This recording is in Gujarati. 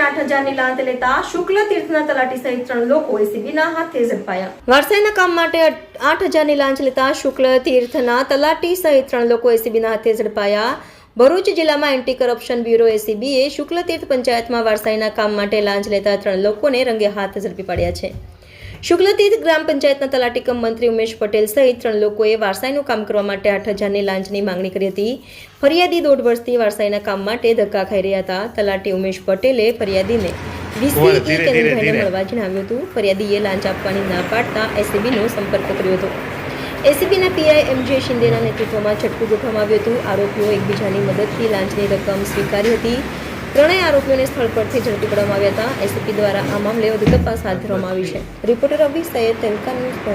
આઠ હજારની લાંચ લેતા શુક્લ તીર્થના તલાટી સહિત ત્રણ લોકો એસીબીના હાથે ઝડપાયા. વારસાઈના કામ માટે આઠ હજારની લાંચ લેતા શુક્લ તીર્થના તલાટી સહિત ત્રણ લોકો એસીબીના હાથે ઝડપાયા. ભરૂચ જિલ્લામાં એન્ટી કરપ્શન બ્યુરો એસીબીએ શુક્લ તીર્થ પંચાયતમાં વારસાઈના કામ માટે લાંચ લેતા ત્રણ લોકોને રંગે હાથ ઝડપી પાડ્યા છે. શુક્લતીર્થ ગ્રામ પંચાયતના તલાટીકમ મંત્રી ઉમેશ પટેલ સહિત ત્રણ લોકોએ વારસાઈનું કામ કરવા માટે આઠ હજારની લાંચની માંગણી કરી હતી. ફરિયાદી દોઢ વર્ષથી વારસાઈના કામ માટે ધક્કા ખાઈ રહ્યા હતા. તલાટી ઉમેશ પટેલે ફરિયાદીને. મળવા જણાવ્યું હતું. ફરિયાદીએ લાંચ આપવાની ના પાડતા એસીબીનો સંપર્ક કર્યો હતો. એસીબીના પીઆઈ એમજે શિંદેના નેતૃત્વમાં છટકું ગોઠવવામાં આવ્યું હતું. આરોપીઓ એકબીજાની મદદથી લાંચની રકમ સ્વીકારી હતી. ત્રણેય આરોપીઓને સ્થળ પરથી ઝડપી પાડવામાં આવ્યા હતા. એસીપી દ્વારા આ મામલે વધુ તપાસ હાથ ધરવામાં આવી છે. Reporter Syed Tehelka news